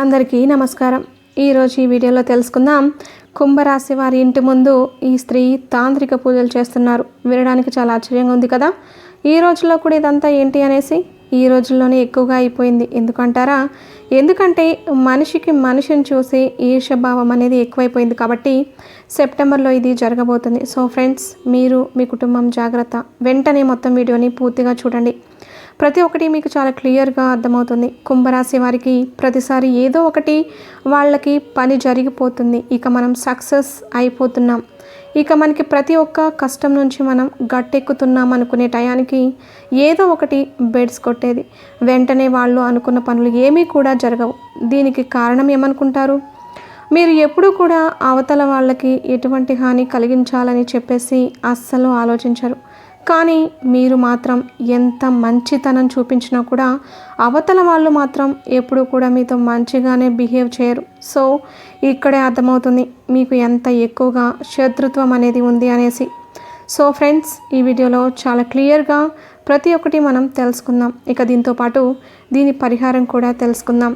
అందరికీ నమస్కారం. ఈరోజు ఈ వీడియోలో తెలుసుకుందాం కుంభరాశి వారి ఇంటి ముందు ఈ స్త్రీ తాంత్రిక పూజలు చేస్తున్నారు. వినడానికి చాలా ఆశ్చర్యంగా ఉంది కదా? ఈ రోజుల్లో కూడా ఇదంతా ఏంటి అనేసి ఈ రోజుల్లోనే ఎక్కువగా అయిపోయింది. ఎందుకంటారా? ఎందుకంటే మనిషికి మనిషిని చూసి ఈర్షభావం అనేది ఎక్కువైపోయింది కాబట్టి సెప్టెంబర్లో ఇది జరగబోతుంది. సో ఫ్రెండ్స్ మీరు మీ కుటుంబం జాగ్రత్త. వెంటనే మొత్తం వీడియోని పూర్తిగా చూడండి. ప్రతి ఒక్కటి మీకు చాలా క్లియర్గా అర్థమవుతుంది. కుంభరాశి వారికి ప్రతిసారి ఏదో ఒకటి వాళ్ళకి పని జరిగిపోతుంది. ఇక మనం సక్సెస్ అయిపోతున్నాం. ఇక మనకి ప్రతి ఒక్క కష్టం నుంచి మనం గట్టెక్కుతున్నాం అనుకునే టయానికి ఏదో ఒకటి బెడ్స్ కొట్టేది. వెంటనే వాళ్ళు అనుకున్న పనులు ఏమీ కూడా జరగవు. దీనికి కారణం ఏమనుకుంటారు? మీరు ఎప్పుడూ కూడా అవతల వాళ్ళకి ఎటువంటి హాని కలిగించాలని చెప్పేసి అస్సలు ఆలోచించరు. కానీ మీరు మాత్రం ఎంత మంచితనం చూపించినా కూడా అవతల వాళ్ళు మాత్రం ఎప్పుడు కూడా మీతో మంచిగానే బిహేవ్ చేయరు. సో ఇక్కడే అర్థమవుతుంది మీకు ఎంత ఎక్కువగా శత్రుత్వం అనేది ఉంది అనేసి. సో ఫ్రెండ్స్ ఈ వీడియోలో చాలా క్లియర్గా ప్రతి ఒక్కటి మనం తెలుసుకుందాం. ఇక దీంతో పాటు దీని పరిహారం కూడా తెలుసుకుందాం.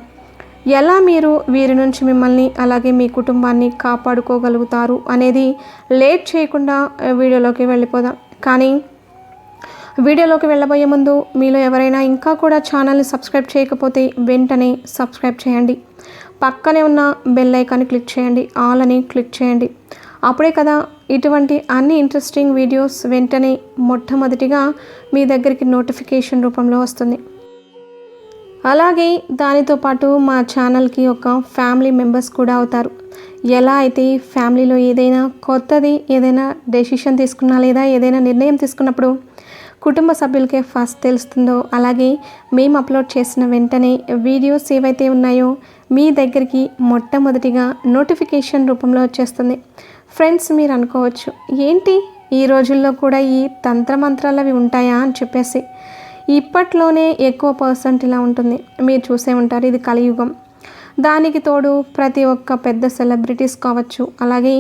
ఎలా మీరు వీరి నుంచి మిమ్మల్ని అలాగే మీ కుటుంబాన్ని కాపాడుకోగలుగుతారు అనేది లేట్ చేయకుండా వీడియోలోకి వెళ్ళిపోదాం. కానీ వీడియోలోకి వెళ్ళబోయే ముందు మీలో ఎవరైనా ఇంకా కూడా ఛానల్ని సబ్స్క్రైబ్ చేయకపోతే వెంటనే సబ్స్క్రైబ్ చేయండి. పక్కనే ఉన్న బెల్ ఐకాన్ని క్లిక్ చేయండి. ఆల్ అని క్లిక్ చేయండి. అప్పుడే కదా ఇటువంటి అన్ని ఇంట్రెస్టింగ్ వీడియోస్ వెంటనే మొట్టమొదటిగా మీ దగ్గరికి నోటిఫికేషన్ రూపంలో వస్తుంది. అలాగే దానితో పాటు మా ఛానల్కి ఒక ఫ్యామిలీ మెంబర్స్ కూడా అవుతారు. ఎలా అయితే ఫ్యామిలీలో ఏదైనా కొత్తది ఏదైనా డెసిషన్ తీసుకున్నా లేదా ఏదైనా నిర్ణయం తీసుకున్నప్పుడు కుటుంబ సభ్యులకే ఫస్ట్ తెలుస్తుందో అలాగే మేము అప్లోడ్ చేసిన వెంటనే వీడియోస్ ఏవైతే ఉన్నాయో మీ దగ్గరికి మొట్టమొదటిగా నోటిఫికేషన్ రూపంలో వచ్చేస్తుంది. ఫ్రెండ్స్ మీరు అనుకోవచ్చు ఏంటి? ఈ రోజుల్లో కూడా ఈ తంత్రమంత్రాలు అవి ఉంటాయా? అని చెప్పేసి. ఇప్పట్లోనే ఎక్కువ పర్సెంట్ ఇలా ఉంటుంది. మీరు చూసే ఉంటారు ఇది కలియుగం. దానికి తోడు ప్రతి ఒక్క పెద్ద సెలబ్రిటీస్ కావచ్చు అలాగే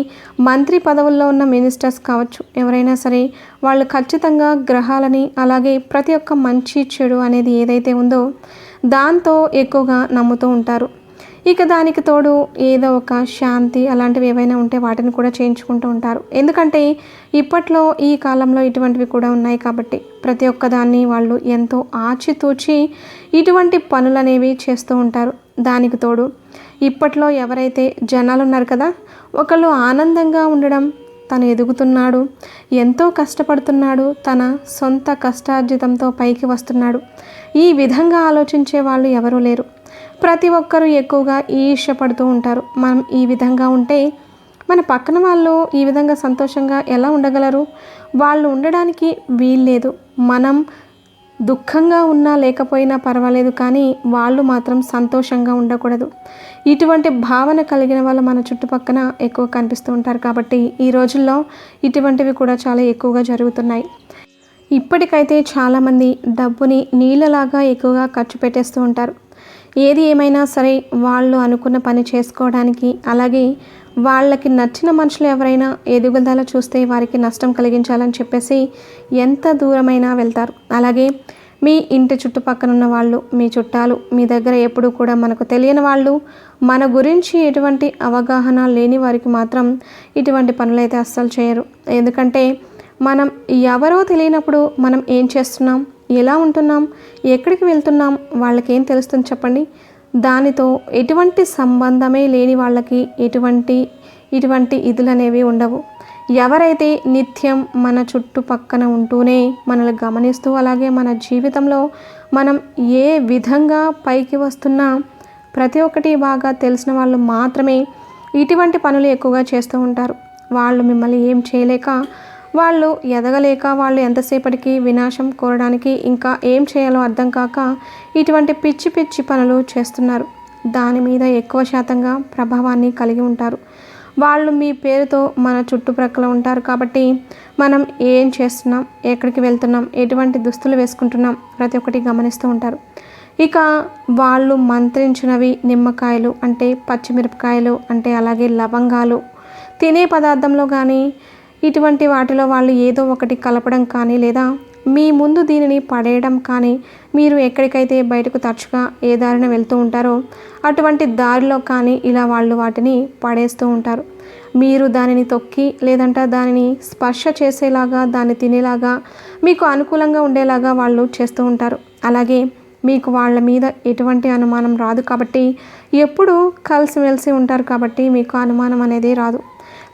మంత్రి పదవుల్లో ఉన్న మినిస్టర్స్ కావచ్చు ఎవరైనా సరే వాళ్ళు ఖచ్చితంగా గ్రహాలని అలాగే ప్రతి ఒక్క మంచి చెడు అనేది ఏదైతే ఉందో దాంతో ఎక్కువగా నమ్ముతూ ఉంటారు. ఇక దానికి తోడు ఏదో ఒక శాంతి అలాంటివి ఏవైనా ఉంటే వాటిని కూడా చేయించుకుంటూ ఉంటారు. ఎందుకంటే ఇప్పట్లో ఈ కాలంలో ఇటువంటివి కూడా ఉన్నాయి కాబట్టి ప్రతి ఒక్కదాన్ని వాళ్ళు ఎంతో ఆచితూచి ఇటువంటి పనులు అనేవి చేస్తూ ఉంటారు. దానికి తోడు. ఇప్పట్లో ఎవరైతే జనాలు ఉన్నారు కదా ఒకళ్ళు ఆనందంగా ఉండడం తను ఎదుగుతున్నాడు. ఎంతో కష్టపడుతున్నాడు తన సొంత కష్టార్జితంతో పైకి వస్తున్నాడు. ఈ విధంగా ఆలోచించే వాళ్ళు ఎవరూ లేరు. ప్రతి ఒక్కరూ ఎక్కువగా ఈర్ష్యపడుతూ ఉంటారు. మనం ఈ విధంగా ఉంటే మన పక్కన వాళ్ళు ఈ విధంగా సంతోషంగా ఎలా ఉండగలరు? వాళ్ళు ఉండడానికి వీల్లేదు. మనం దుఃఖంగా ఉన్నా లేకపోయినా పర్వాలేదు కానీ వాళ్ళు మాత్రం సంతోషంగా ఉండకూడదు. ఇటువంటి భావన కలిగిన వాళ్ళు మన చుట్టుపక్కన ఎక్కువ కనిపిస్తూ ఉంటారు కాబట్టి ఈ రోజుల్లో ఇటువంటివి కూడా చాలా ఎక్కువగా జరుగుతున్నాయి. ఇప్పటికైతే చాలామంది డబ్బుని నీళ్ళలాగా ఎక్కువగా ఖర్చు పెట్టేస్తూ ఉంటారు. ఏది ఏమైనా సరే వాళ్ళు అనుకున్న పని చేసుకోవడానికి అలాగే వాళ్ళకి నచ్చిన మనుషులు ఎవరైనా ఎదుగుదల చూస్తే వారికి నష్టం కలిగించాలని చెప్పేసి ఎంత దూరమైనా వెళ్తారు. అలాగే మీ ఇంటి చుట్టుపక్కన ఉన్న వాళ్ళు మీ చుట్టాలు మీ దగ్గర ఎప్పుడూ కూడా మనకు తెలియని వాళ్ళు మన గురించి ఎటువంటి అవగాహన లేని వారికి మాత్రం ఇటువంటి పనులైతే అస్సలు చేయరు. ఎందుకంటే మనం ఎవరో తెలియనప్పుడు మనం ఏం చేస్తున్నాం ఎలా ఉంటున్నాం ఎక్కడికి వెళ్తున్నాం వాళ్ళకేం తెలుస్తుంది చెప్పండి? దానితో ఎటువంటి సంబంధమే లేని వాళ్ళకి ఎటువంటి ఇటువంటి ఇదులు అనేవి ఉండవు. ఎవరైతే నిత్యం మన చుట్టుపక్కన ఉంటూనే మనల్ని గమనిస్తూ అలాగే మన జీవితంలో మనం ఏ విధంగా పైకి వస్తున్నా ప్రతి ఒక్కటి బాగా తెలిసిన వాళ్ళు మాత్రమే ఇటువంటి పనులు ఎక్కువగా చేస్తూ ఉంటారు. వాళ్ళు మిమ్మల్ని ఏం చేయలేక వాళ్ళు ఎదగలేక వాళ్ళు ఎంతసేపటికి వినాశం కోరడానికి ఇంకా ఏం చేయాలో అర్థం కాక ఇటువంటి పిచ్చి పిచ్చి పనులు చేస్తున్నారు. దాని మీద ఎక్కువ శాతంగా ప్రభావాన్ని కలిగి ఉంటారు. వాళ్ళు మీ పేరుతో మన చుట్టుప్రక్కల ఉంటారు కాబట్టి మనం ఏం చేస్తున్నాం ఎక్కడికి వెళ్తున్నాం ఎటువంటి దుస్తులు వేసుకుంటున్నాం ప్రతి ఒక్కటి గమనిస్తూ ఉంటారు. ఇక వాళ్ళు మంత్రించినవి నిమ్మకాయలు అంటే పచ్చిమిరపకాయలు అంటే అలాగే లవంగాలు తినే పదార్థంలో కానీ ఇటువంటి వాటిలో వాళ్ళు ఏదో ఒకటి కలపడం కానీ లేదా మీ ముందు దీనిని పడేయడం కానీ మీరు ఎక్కడికైతే బయటకు తరచుగా ఏ దారిన వెళ్తూ ఉంటారో అటువంటి దారిలో కానీ ఇలా వాళ్ళు వాటిని పడేస్తూ ఉంటారు. మీరు దానిని తొక్కి లేదంటే దానిని స్పర్శ చేసేలాగా దాన్ని తినేలాగా మీకు అనుకూలంగా ఉండేలాగా వాళ్ళు చేస్తూ ఉంటారు. అలాగే మీకు వాళ్ళ మీద ఎటువంటి అనుమానం రాదు కాబట్టి ఎప్పుడు కలిసిమెలిసి ఉంటారు కాబట్టి మీకు అనుమానం అనేది రాదు.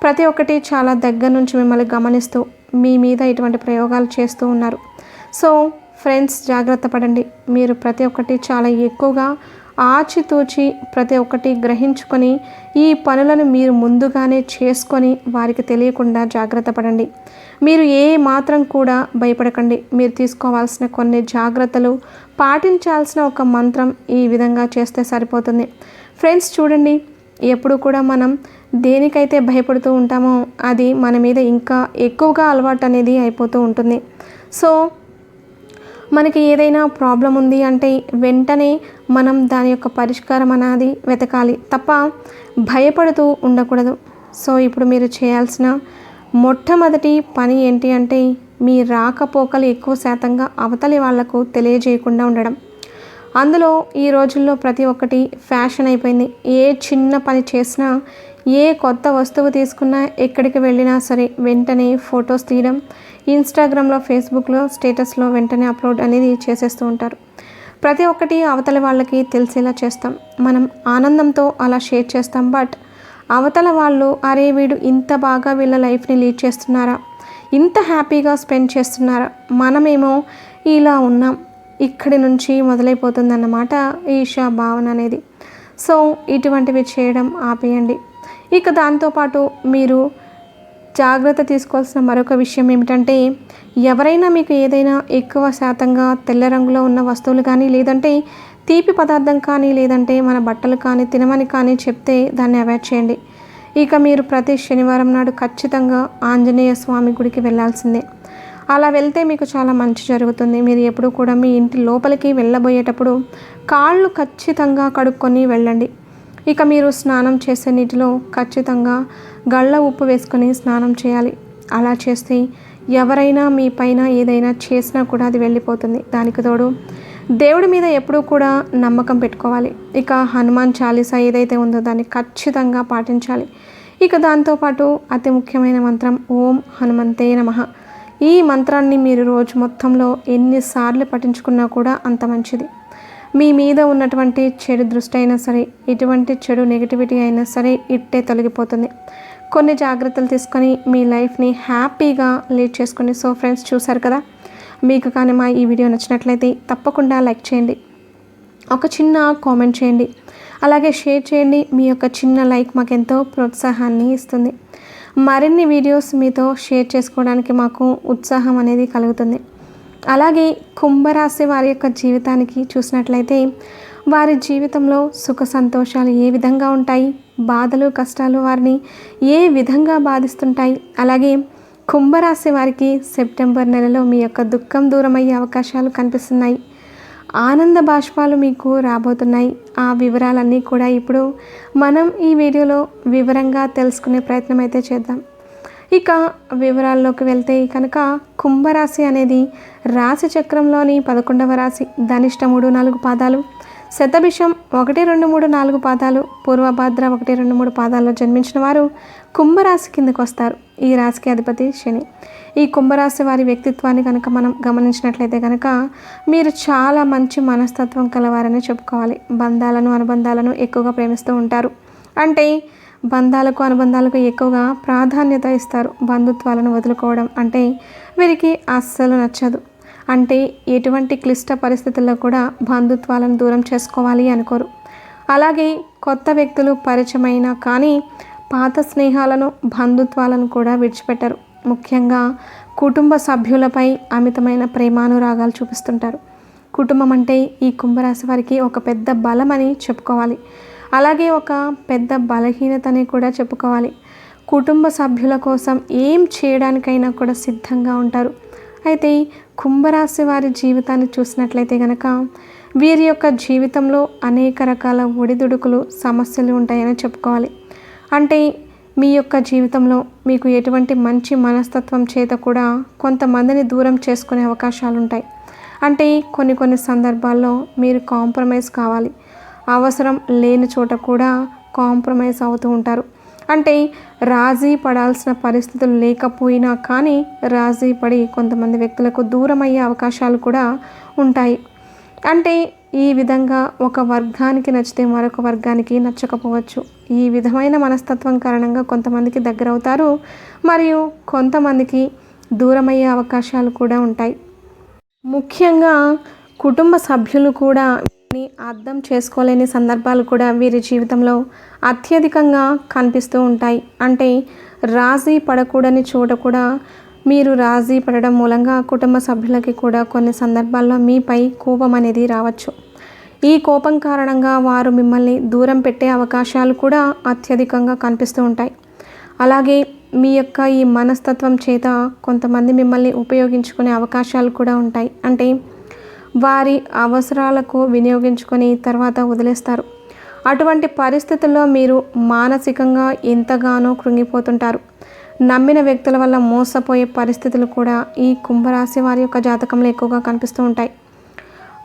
ప్రతి ఒక్కటి చాలా దగ్గర నుంచి మిమ్మల్ని గమనిస్తూ మీ మీద ఇటువంటి ప్రయోగాలు చేస్తూ ఉన్నారు. సో ఫ్రెండ్స్ జాగ్రత్త పడండి. మీరు ప్రతి ఒక్కటి చాలా ఎక్కువగా ఆచితూచి ప్రతి ఒక్కటి గ్రహించుకొని ఈ పనులను మీరు ముందుగానే చేసుకొని వారికి తెలియకుండా జాగ్రత్త పడండి. మీరు ఏ మాత్రం కూడా భయపడకండి. మీరు తీసుకోవాల్సిన కొన్ని జాగ్రత్తలు పాటించాల్సిన ఒక మంత్రం ఈ విధంగా చేస్తే సరిపోతుంది. ఫ్రెండ్స్ చూడండి. ఎప్పుడు కూడా మనం దేనికైతే భయపడుతూ ఉంటామో అది మన మీద ఇంకా ఎక్కువగా అలవాటు అనేది అయిపోతూ ఉంటుంది. సో మనకి ఏదైనా ప్రాబ్లం ఉంది అంటే వెంటనే మనం దాని యొక్క పరిష్కారం అనేది వెతకాలి తప్ప భయపడుతూ ఉండకూడదు. సో ఇప్పుడు మీరు చేయాల్సిన మొట్టమొదటి పని ఏంటి అంటే మీ రాకపోకలు ఎక్కువ శాతంగా అవతలి వాళ్ళకు తెలియజేయకుండా ఉండడం. అందులో ఈ రోజుల్లో ప్రతి ఒక్కటి ఫ్యాషన్ అయిపోయింది. ఏ చిన్న పని చేసినా ఏ కొత్త వస్తువు తీసుకున్నా ఎక్కడికి వెళ్ళినా సరే వెంటనే ఫొటోస్ తీయడం ఇన్స్టాగ్రామ్లో ఫేస్బుక్లో స్టేటస్లో వెంటనే అప్లోడ్ అనేది చేసేస్తూ ఉంటారు. ప్రతి ఒక్కటి అవతల వాళ్ళకి తెలిసేలా చేస్తాం. మనం ఆనందంతో అలా షేర్ చేస్తాం. బట్ అవతల వాళ్ళు అరే వీడు ఇంత బాగా వీళ్ళ లైఫ్ని లీడ్ చేస్తున్నారా? ఇంత హ్యాపీగా స్పెండ్ చేస్తున్నారా? మనమేమో ఇలా ఉన్నాం. ఇక్కడి నుంచి మొదలైపోతుందన్నమాట ఈషా భావన అనేది. సో ఇటువంటివి చేయడం ఆపేయండి. ఇక దాంతోపాటు మీరు జాగ్రత్త తీసుకోవాల్సిన మరొక విషయం ఏమిటంటే ఎవరైనా మీకు ఏదైనా ఎక్కువ శాతంగా తెల్ల రంగులో ఉన్న వస్తువులు కానీ లేదంటే తీపి పదార్థం కానీ లేదంటే మన బట్టలు కానీ తినమని కానీ చెప్తే దాన్ని అవాయిడ్ చేయండి. ఇక మీరు ప్రతి శనివారం నాడు ఖచ్చితంగా ఆంజనేయ స్వామి గుడికి వెళ్ళాల్సిందే అలా వెళ్తే మీకు చాలా మంచి జరుగుతుంది. మీరు ఎప్పుడు కూడా మీ ఇంటి లోపలికి వెళ్ళబోయేటప్పుడు కాళ్ళు ఖచ్చితంగా కడుక్కొని వెళ్ళండి. ఇక మీరు స్నానం చేసే నీటిలో ఖచ్చితంగా గళ్ళ ఉప్పు వేసుకొని స్నానం చేయాలి. అలా చేస్తే ఎవరైనా మీ పైన ఏదైనా చేసినా కూడా అది వెళ్ళిపోతుంది. దానికి తోడు దేవుడి మీద ఎప్పుడూ కూడా నమ్మకం పెట్టుకోవాలి. ఇక హనుమాన్ చాలీసా ఏదైతే ఉందో దాన్ని ఖచ్చితంగా పాటించాలి. ఇక దాంతోపాటు అతి ముఖ్యమైన మంత్రం ఓం హనుమంతే నమ. ఈ మంత్రాన్ని మీరు రోజు మొత్తంలో ఎన్నిసార్లు పఠించుకున్నా కూడా అంత మంచిది. మీ మీద ఉన్నటువంటి చెడు దృష్టి అయినా సరే ఎటువంటి చెడు నెగిటివిటీ అయినా సరే ఇట్టే తొలగిపోతుంది. కొన్ని జాగ్రత్తలు తీసుకొని మీ లైఫ్ని హ్యాపీగా లీడ్ చేసుకోండి సో ఫ్రెండ్స్ చూసారు కదా? మీకు కానీ మా ఈ వీడియో నచ్చినట్లయితే తప్పకుండా లైక్ చేయండి. ఒక చిన్న కామెంట్ చేయండి. అలాగే షేర్ చేయండి. మీ యొక్క చిన్న లైక్ మాకు ఎంతో ప్రోత్సాహాన్ని ఇస్తుంది. మరిన్ని వీడియోస్ మీతో షేర్ చేసుకోవడానికి మాకు ఉత్సాహం అనేది కలుగుతుంది. అలాగే కుంభరాశి వారి యొక్క జీవితానికి చూసినట్లయితే వారి జీవితంలో సుఖ సంతోషాలు ఏ విధంగా ఉంటాయి? బాధలు కష్టాలు వారిని ఏ విధంగా బాధిస్తుంటాయి? అలాగే కుంభరాశి వారికి సెప్టెంబర్ నెలలో మీ యొక్క దుఃఖం దూరమయ్యే అవకాశాలు కనిపిస్తున్నాయి. ఆనంద బాష్పాలు మీకు రాబోతున్నాయి. ఆ వివరాలన్నీ కూడా ఇప్పుడు మనం ఈ వీడియోలో వివరంగా తెలుసుకునే ప్రయత్నం అయితే చేద్దాం. ఇక వివరాల్లోకి వెళ్తే కనుక కుంభరాశి అనేది రాశి చక్రంలోని పదకొండవ రాశి ధనిష్ట మూడు నాలుగు పాదాలు శతభిషం ఒకటి రెండు మూడు నాలుగు పాదాలు పూర్వభాద్ర ఒకటి రెండు మూడు పాదాల్లో జన్మించిన వారు కుంభరాశి కిందకు వస్తారు. ఈ రాశికి అధిపతి శని. ఈ కుంభరాశి వారి వ్యక్తిత్వాన్ని కనుక మనం గమనించినట్లయితే కనుక మీరు చాలా మంచి మనస్తత్వం కలవారని చెప్పుకోవాలి. బంధాలను అనుబంధాలను ఎక్కువగా ప్రేమిస్తూ ఉంటారు. అంటే బంధాలకు అనుబంధాలకు ఎక్కువగా ప్రాధాన్యత ఇస్తారు బంధుత్వాలను వదులుకోవడం అంటే వీరికి అస్సలు నచ్చదు. అంటే ఎటువంటి క్లిష్ట పరిస్థితుల్లో కూడా బంధుత్వాలను దూరం చేసుకోవాలి అనుకోరు. అలాగే కొత్త వ్యక్తులు పరిచయమైనా కానీ పాత స్నేహాలను బంధుత్వాలను కూడా విడిచిపెట్టరు. ముఖ్యంగా కుటుంబ సభ్యులపై అమితమైన ప్రేమానురాగాలు చూపిస్తుంటారు. కుటుంబం అంటే ఈ కుంభరాశి వారికి ఒక పెద్ద బలమని చెప్పుకోవాలి. అలాగే ఒక పెద్ద బలహీనతని కూడా చెప్పుకోవాలి. కుటుంబ సభ్యుల కోసం ఏం చేయడానికైనా కూడా సిద్ధంగా ఉంటారు. అయితే కుంభరాశి వారి జీవితాన్ని చూసినట్లయితే కనుక వీరి యొక్క జీవితంలో అనేక రకాల ఒడిదుడుకులు సమస్యలు ఉంటాయని చెప్పుకోవాలి. అంటే మీ యొక్క జీవితంలో మీకు ఎటువంటి మంచి మనస్తత్వం చేత కూడా కొంతమందిని దూరం చేసుకునే అవకాశాలు ఉంటాయి అంటే కొన్ని కొన్ని సందర్భాల్లో మీరు కాంప్రమైజ్ కావాలి. అవసరం లేని చోట కూడా కాంప్రమైజ్ అవుతూ ఉంటారు. అంటే రాజీ పడాల్సిన పరిస్థితులు లేకపోయినా కానీ రాజీ పడి కొంతమంది వ్యక్తులకు దూరమయ్యే అవకాశాలు కూడా ఉంటాయి. అంటే ఈ విధంగా ఒక వర్గానికి నచ్చితే మరొక వర్గానికి నచ్చకపోవచ్చు. ఈ విధమైన మనస్తత్వం కారణంగా కొంతమందికి దగ్గర అవుతారు మరియు కొంతమందికి దూరమయ్యే అవకాశాలు కూడా ఉంటాయి. ముఖ్యంగా కుటుంబ సభ్యులు కూడా అని అర్థం చేసుకోలేని సందర్భాలు కూడా వీరి జీవితంలో అత్యధికంగా కనిపిస్తూ ఉంటాయి. అంటే రాజీ పడకూడని చోట కూడా మీరు రాజీ పడడం మూలంగా కుటుంబ సభ్యులకి కూడా కొన్ని సందర్భాల్లో మీపై కోపం అనేది రావచ్చు. ఈ కోపం కారణంగా వారు మిమ్మల్ని దూరం పెట్టే అవకాశాలు కూడా అత్యధికంగా కనిపిస్తూ ఉంటాయి. అలాగే మీ యొక్క ఈ మనస్తత్వం చేత కొంతమంది మిమ్మల్ని ఉపయోగించుకునే అవకాశాలు కూడా ఉంటాయి. అంటే వారి అవసరాలకు వినియోగించుకొని తర్వాత వదిలేస్తారు. అటువంటి పరిస్థితుల్లో మీరు మానసికంగా ఎంతగానో కృంగిపోతుంటారు. నమ్మిన వ్యక్తుల వల్ల మోసపోయే పరిస్థితులు కూడా ఈ కుంభరాశి వారి యొక్క జాతకంలో ఎక్కువగా కనిపిస్తూ ఉంటాయి.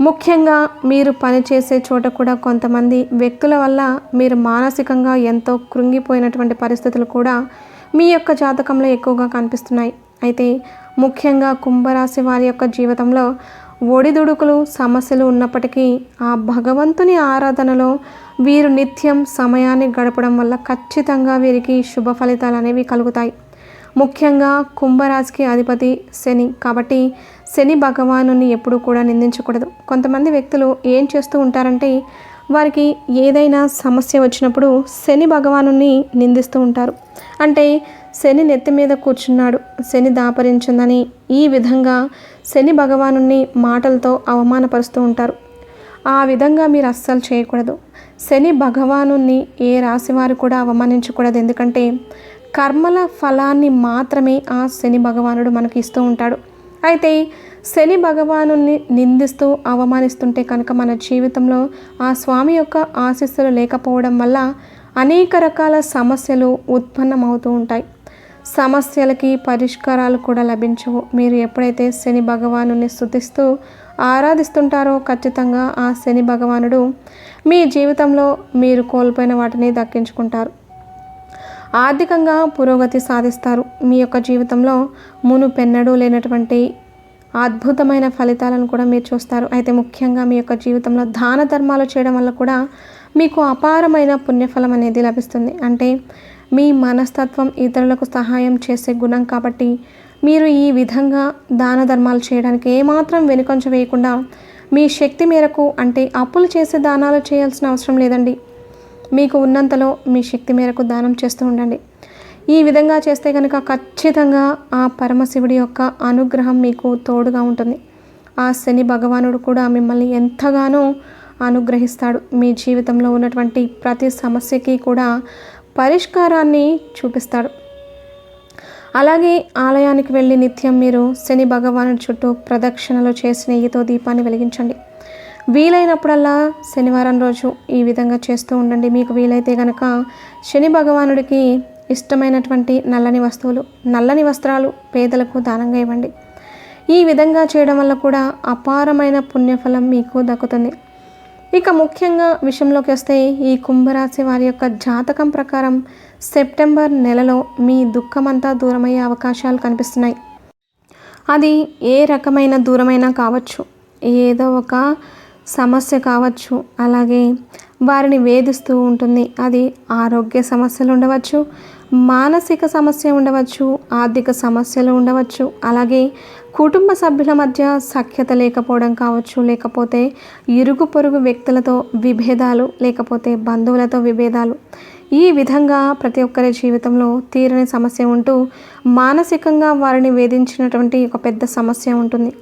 ముఖ్యంగా మీరు పనిచేసే చోట కూడా కొంతమంది వ్యక్తుల వల్ల మీరు మానసికంగా ఎంతో కృంగిపోయినటువంటి పరిస్థితులు కూడా మీ యొక్క జాతకంలో ఎక్కువగా కనిపిస్తున్నాయి. అయితే ముఖ్యంగా కుంభరాశి వారి యొక్క జీవితంలో ఒడిదుడుకులు సమస్యలు ఉన్నప్పటికీ ఆ భగవంతుని ఆరాధనలో వీరు నిత్యం సమయాన్ని గడపడం వల్ల ఖచ్చితంగా వీరికి శుభ ఫలితాలు అనేవి కలుగుతాయి. ముఖ్యంగా కుంభరాశికి అధిపతి శని. కాబట్టి శని భగవాను ఎప్పుడూ కూడా నిందించకూడదు. కొంతమంది వ్యక్తులు ఏం చేస్తూ ఉంటారంటే వారికి ఏదైనా సమస్య వచ్చినప్పుడు శని భగవాను నిందిస్తూ ఉంటారు. అంటే శని నెత్తి మీద కూర్చున్నాడు. శని దాపరించిందని ఈ విధంగా శని భగవాను మాటలతో అవమానపరుస్తూ ఉంటారు. ఆ విధంగా మీరు అస్సలు చేయకూడదు. శని భగవాను ఏ రాశివారు కూడా అవమానించకూడదు. ఎందుకంటే కర్మల ఫలాన్ని మాత్రమే ఆ శని భగవానుడు మనకి ఇస్తూ ఉంటాడు. అయితే శని భగవాను నిందిస్తూ అవమానిస్తుంటే కనుక మన జీవితంలో ఆ స్వామి యొక్క ఆశీస్సులు లేకపోవడం వల్ల అనేక రకాల సమస్యలు ఉత్పన్నమవుతూ ఉంటాయి. సమస్యలకి పరిష్కారాలు కూడా లభించవు. మీరు ఎప్పుడైతే శని భగవాను స్థుతిస్తూ ఆరాధిస్తుంటారో ఖచ్చితంగా ఆ శని భగవానుడు మీ జీవితంలో మీరు కోల్పోయిన వాటిని దక్కించుకుంటారు. ఆర్థికంగా పురోగతి సాధిస్తారు. మీ యొక్క జీవితంలో మునుపెన్నడూ లేనటువంటి అద్భుతమైన ఫలితాలను కూడా మీరు చూస్తారు. అయితే ముఖ్యంగా మీ యొక్క జీవితంలో దాన ధర్మాలు చేయడం వల్ల కూడా మీకు అపారమైన పుణ్యఫలం అనేది లభిస్తుంది. అంటే మీ మనస్తత్వం ఇతరులకు సహాయం చేసే గుణం కాబట్టి మీరు ఈ విధంగా దాన ధర్మాలు చేయడానికి ఏమాత్రం వెనుకొంచ వేయకుండా మీ శక్తి మేరకు అంటే అప్పులు చేసే దానాలు చేయాల్సిన అవసరం లేదండి. మీకు ఉన్నంతలో మీ శక్తి మేరకు దానం చేస్తూ ఉండండి. ఈ విధంగా చేస్తే కనుక ఖచ్చితంగా ఆ పరమశివుడి యొక్క అనుగ్రహం మీకు తోడుగా ఉంటుంది. ఆ శని భగవానుడు కూడా మిమ్మల్ని ఎంతగానో అనుగ్రహిస్తాడు. మీ జీవితంలో ఉన్నటువంటి ప్రతి సమస్యకి కూడా పరిష్కారాన్ని చూపిస్తాడు. అలాగే ఆలయానికి వెళ్ళి నిత్యం మీరు శని భగవాను చుట్టూ ప్రదక్షిణలు చేసి నెయ్యితో దీపాన్ని వెలిగించండి. వీలైనప్పుడల్లా శనివారం రోజు ఈ విధంగా చేస్తూ ఉండండి. మీకు వీలైతే కనుక శని భగవానుడికి ఇష్టమైనటువంటి నల్లని వస్తువులు నల్లని వస్త్రాలు పేదలకు దానంగా ఇవ్వండి. ఈ విధంగా చేయడం వల్ల కూడా అపారమైన పుణ్యఫలం మీకు దక్కుతుంది. ఇక ముఖ్యంగా విషయంలోకి వస్తే ఈ కుంభరాశి వారి యొక్క జాతకం ప్రకారం సెప్టెంబర్ నెలలో మీ దుఃఖమంతా దూరమయ్యే అవకాశాలు కనిపిస్తున్నాయి. అది ఏ రకమైన దూరమైనా కావచ్చు. ఏదో ఒక సమస్య కావచ్చు. అలాగే వారిని వేధిస్తూ ఉంటుంది. అది ఆరోగ్య సమస్యలు ఉండవచ్చు. మానసిక సమస్య ఉండవచ్చు. ఆర్థిక సమస్యలు ఉండవచ్చు. అలాగే కుటుంబ సభ్యుల మధ్య సఖ్యత లేకపోవడం కావచ్చు లేకపోతే ఇరుగు పొరుగు వ్యక్తులతో విభేదాలు లేకపోతే బంధువులతో విభేదాలు. ఈ విధంగా ప్రతి ఒక్కరి జీవితంలో తీరని సమస్య ఉంటూ మానసికంగా వారిని వేధించినటువంటి ఒక పెద్ద సమస్య ఉంటుంది.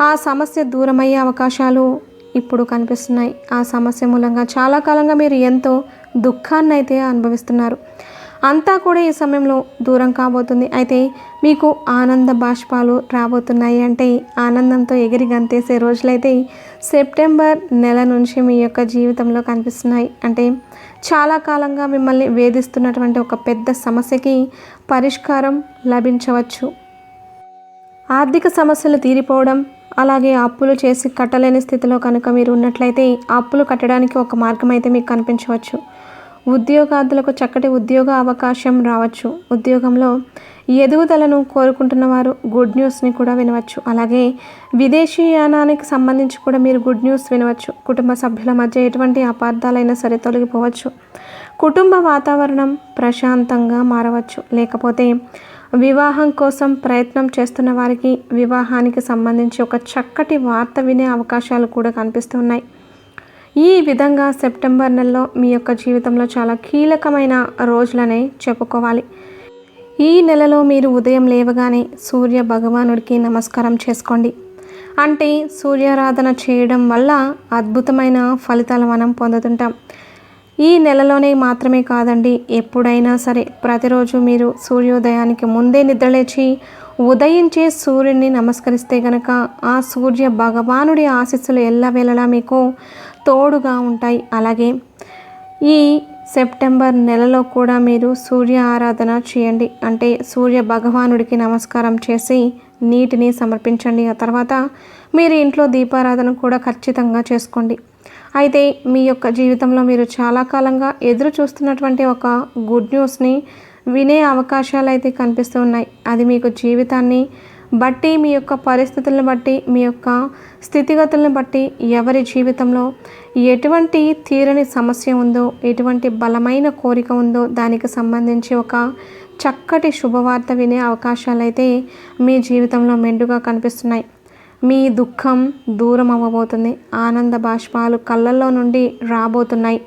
ఆ సమస్య దూరమయ్యే అవకాశాలు ఇప్పుడు కనిపిస్తున్నాయి. ఆ సమస్య మూలంగా చాలా కాలంగా మీరు ఎంతో దుఃఖాన్ని అయితే అనుభవిస్తున్నారు. అంతా కూడా ఈ సమయంలో దూరం కాబోతుంది. అయితే మీకు ఆనంద బాష్పాలు రాబోతున్నాయి. అంటే ఆనందంతో ఎగిరి గంతేసే రోజులైతే సెప్టెంబర్ నెల నుంచి మీ యొక్క జీవితంలో కనిపిస్తున్నాయి. అంటే చాలా కాలంగా మిమ్మల్ని వేధిస్తున్నటువంటి ఒక పెద్ద సమస్యకి పరిష్కారం లభించవచ్చు. ఆర్థిక సమస్యలు తీరిపోవడం అలాగే అప్పులు చేసి కట్టలేని స్థితిలో కనుక మీరు ఉన్నట్లయితే అప్పులు కట్టడానికి ఒక మార్గం అయితే మీకు కనిపించవచ్చు. ఉద్యోగార్థులకు చక్కటి ఉద్యోగ అవకాశం రావచ్చు. ఉద్యోగంలో ఎదుగుదలను కోరుకుంటున్న వారు గుడ్ న్యూస్ని కూడా వినవచ్చు. అలాగే విదేశీయానానికి సంబంధించి కూడా మీరు గుడ్ న్యూస్ వినవచ్చు. కుటుంబ సభ్యుల మధ్య ఎటువంటి అపార్థాలైనా సరే తొలగిపోవచ్చు. కుటుంబ వాతావరణం ప్రశాంతంగా మారవచ్చు. లేకపోతే వివాహం కోసం ప్రయత్నం చేస్తున్న వారికి వివాహానికి సంబంధించి ఒక చక్కటి వార్త వినే అవకాశాలు కూడా కనిపిస్తున్నాయి ఈ విధంగా సెప్టెంబర్ నెలలో మీ యొక్క జీవితంలో చాలా కీలకమైన రోజులనే చెప్పుకోవాలి. ఈ నెలలో మీరు ఉదయం లేవగానే సూర్య భగవానుడికి నమస్కారం చేసుకోండి. అంటే సూర్యారాధన చేయడం వల్ల అద్భుతమైన ఫలితాలు మనం పొందుతుంటాం. ఈ నెలలోనే మాత్రమే కాదండి ఎప్పుడైనా సరే ప్రతిరోజు మీరు సూర్యోదయానికి ముందే నిద్రలేచి ఉదయించే సూర్యుడిని నమస్కరిస్తే గనక ఆ సూర్య భగవానుడి ఆశీస్సులు ఎల్లవేళలా మీకు తోడుగా ఉంటాయి. అలాగే ఈ సెప్టెంబర్ నెలలో కూడా మీరు సూర్య ఆరాధన చేయండి. అంటే సూర్య భగవానుడికి నమస్కారం చేసి నీటిని సమర్పించండి. ఆ తర్వాత మీరు ఇంట్లో దీపారాధన కూడా ఖచ్చితంగా చేసుకోండి. అయితే మీ యొక్క జీవితంలో మీరు చాలా కాలంగా ఎదురు చూస్తున్నటువంటి ఒక గుడ్ న్యూస్ని వినే అవకాశాలు అయితే కనిపిస్తూ ఉన్నాయి. అది మీకు జీవితాన్ని బట్టి మీ యొక్క పరిస్థితులను బట్టి మీ యొక్క స్థితిగతులను బట్టి ఎవరి జీవితంలో ఎటువంటి తీరని సమస్య ఉందో ఎటువంటి బలమైన కోరిక ఉందో దానికి సంబంధించి ఒక చక్కటి శుభవార్త వినే అవకాశాలు అయితే మీ జీవితంలో మెండుగా కనిపిస్తున్నాయి. మీ దుఃఖం దూరం అవ్వబోతుంది. ఆనంద బాష్పాలు కళ్ళల్లో నుండి రాబోతున్నాయి.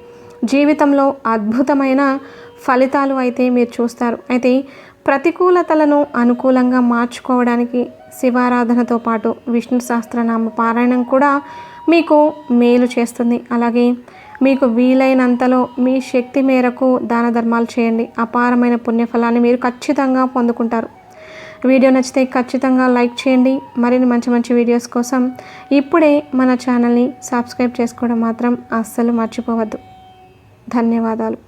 జీవితంలో అద్భుతమైన ఫలితాలు అయితే మీరు చూస్తారు. అయితే ప్రతికూలతలను అనుకూలంగా మార్చుకోవడానికి శివారాధనతో పాటు విష్ణు సహస్రనామ పారాయణం కూడా మీకు మేలు చేస్తుంది. అలాగే మీకు వీలైనంతలో మీ శక్తి మేరకు దాన ధర్మాలు చేయండి. అపారమైన పుణ్యఫలాన్ని మీరు ఖచ్చితంగా పొందుకుంటారు. వీడియో నచ్చితే ఖచ్చితంగా లైక్ చేయండి. మరిన్ని మంచి మంచి వీడియోస్ కోసం ఇప్పుడే మన ఛానల్ని సబ్స్క్రైబ్ చేసుకోవడం మాత్రం అస్సలు మర్చిపోవద్దు. ధన్యవాదాలు.